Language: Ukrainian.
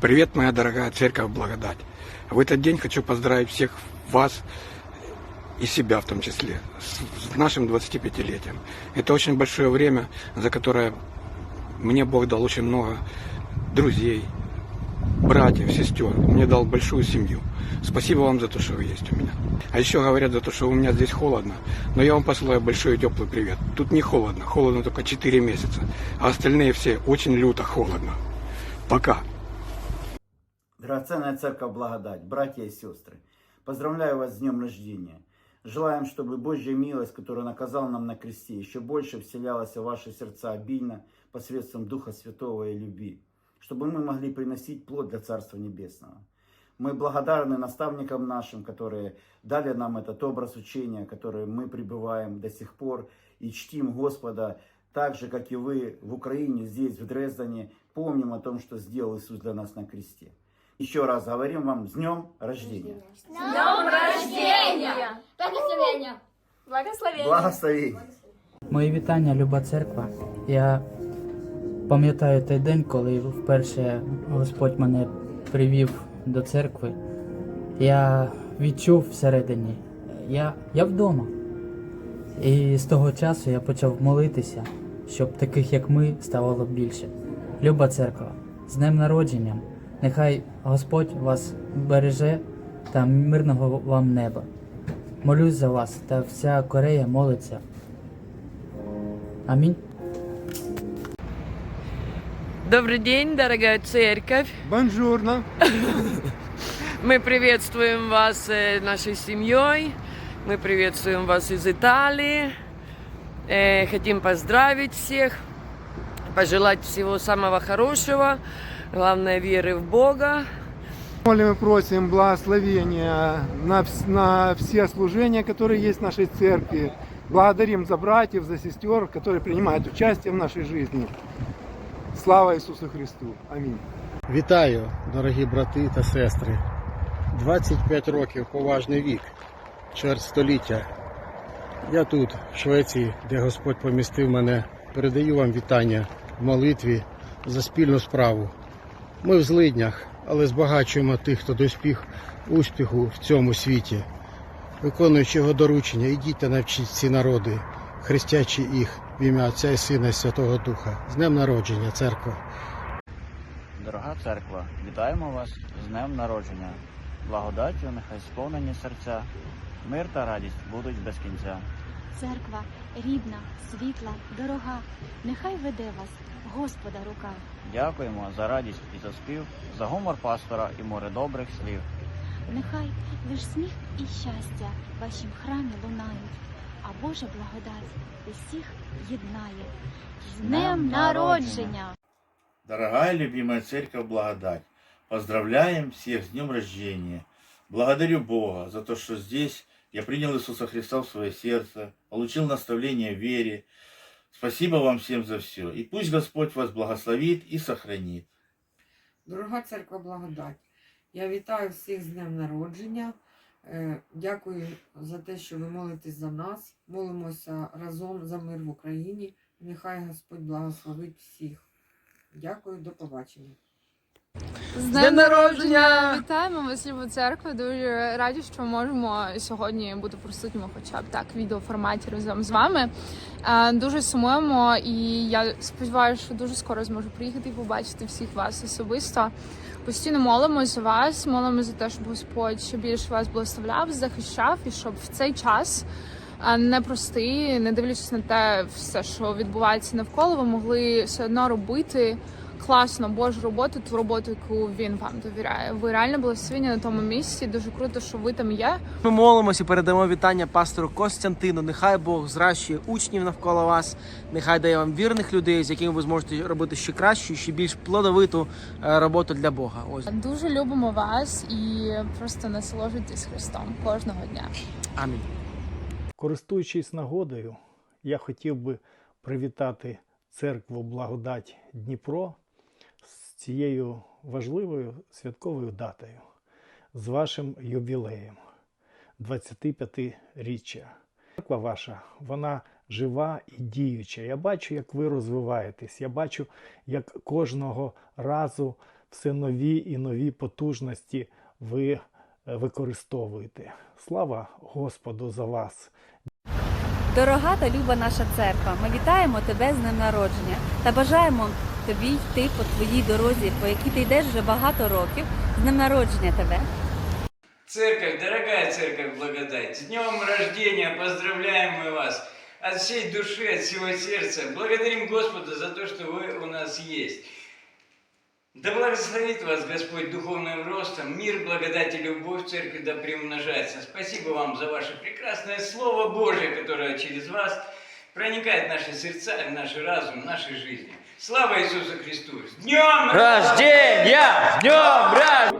Привет, моя дорогая церковь Благодать. В этот день хочу поздравить всех вас и себя в том числе с, нашим 25-летием. Это очень большое время, за которое мне Бог дал очень много друзей, братьев, сестер. Мне дал большую семью. Спасибо вам за то, что вы есть у меня. А еще говорят за то, что у меня здесь холодно. Но я вам посылаю большой и теплый привет. Тут не холодно. Холодно только 4 месяца. А остальные все очень люто холодно. Пока. Драгоценная церковь Благодать, братья и сестры, поздравляю вас с днем рождения. Желаем, чтобы Божья милость, которую наказал нам на кресте, еще больше вселялась в ваши сердца обильно посредством Духа Святого и любви, чтобы мы могли приносить плод для Царства Небесного. Мы благодарны наставникам нашим, которые дали нам этот образ учения, который мы пребываем до сих пор и чтим Господа, так же, как и вы в Украине, здесь, в Дрездене, помним о том, что сделал Иисус для нас на кресте. Еще раз говорим вам с днем рождения. Днем рождения! Благословения! Благословения! Благословение. Мої вітання, люба церква. Я пам'ятаю той день, коли вперше Господь мене привів до церкви. Я відчув всередині, я, я вдома. І з того часу я почав молитися, щоб таких, як ми, ставало більше. Люба церква, з днем народженням, нехай Господь вас береже та мирного вам неба. Молюсь за вас, та вся Корея молиться. Аминь. Добрый день, дорогая церковь. Бонжурно. Мы приветствуем вас э, нашей семьей. Мы приветствуем вас из Италии. Э, Хотим поздравить всех, пожелать всего самого хорошего. Главное, веры в Бога. Молим и просим благословения на, на все служения, которые есть в нашей церкви. Благодарим за братьев, за сестер, которые принимают участие в нашей жизни. Слава Иисусу Христу. Аминь. Вітаю, дорогі брати та сестри. 25 років поважний вік, чверть століття. Я тут, в Швеції, де Господь помістив мене, передаю вам вітання в молитві за спільну справу. Ми в злиднях, але збагачуємо тих, хто доспіх успіху в цьому світі. Виконуючи його доручення, ідіть та навчіть ці народи, хрестячи їх в ім'я Отця і Сина і Святого Духа. З днем народження, церква! Дорога церква, вітаємо вас з днем народження. Благодаттю нехай сповнені серця, мир та радість будуть без кінця. Церква рідна, світла, дорога, нехай веде вас Господа рука. Дякуємо за радість і за спів, за гумор пастора і море добрих слів. Нехай лиш сміх і щастя в вашім храмі лунають, а Божа благодать усіх єднає. З Днем народження! Дорогая любимая церковь Благодать, поздравляем всех с днем рождения. Благодарю Бога за то, что здесь я принял Иисуса Христа в свое сердце, получил наставление в вере. Спасибо вам всем за все. И пусть Господь вас благословит и сохранит. Дорога церква Благодать, я вітаю всіх з днем народження. Е, Дякую за те, що ви молитесь за нас. Молимося разом за мир в Україні. Нехай Господь благословить всіх. Дякую, до побачення. З днем народження! Вітаємо вас, любу церкву. Дуже раді, що можемо сьогодні бути присутніми, хоча б так, в відеоформаті разом з вами. Е, Дуже сумуємо, і я сподіваюся, що дуже скоро зможу приїхати і побачити всіх вас особисто. Постійно молимося за вас, молимося за те, щоб Господь ще більше вас благословляв, захищав, і щоб в цей час непростий, не дивлячись на те, все, що відбувається навколо, ви могли все одно робити класно Божу роботу, ту роботу, яку він вам довіряє. Ви реально благословені на тому місці. Дуже круто, що ви там є. Ми молимося передамо вітання пастору Костянтину. Нехай Бог зращує учнів навколо вас. Нехай дає вам вірних людей, з якими ви зможете робити ще кращу, ще більш плодовиту е, роботу для Бога. Ось Дуже любимо вас і просто насолоджуйтесь Христом кожного дня. амінь. Користуючись нагодою, я хотів би привітати церкву Благодать Дніпро цією важливою святковою датою, з вашим ювілеєм 25-річчя. Церква ваша, вона жива і діюча. Я бачу, як ви розвиваєтесь. Я бачу, як кожного разу все нові і нові потужності ви е, використовуєте. Слава Господу за вас! Дорога та люба наша церква, ми вітаємо тебе з днем народження та бажаємо тобі йти по твоїй дорозі, по якій ти йдеш вже багато років. З днем народження тебе! Церковь, дорогая церковь благодать, с днем рождения поздравляем мы вас от всей души, от всего сердца. Благодарим Господа за то, что вы у нас есть. Да благословит вас Господь духовным ростом, мир, благодать и любовь в церкви да приумножается. Спасибо вам за ваше прекрасное Слово Божие, которое через вас проникает в наши сердца, в наш разум, в нашей жизни. Слава Иисусу Христу! С днем Рождения! С днем рождения!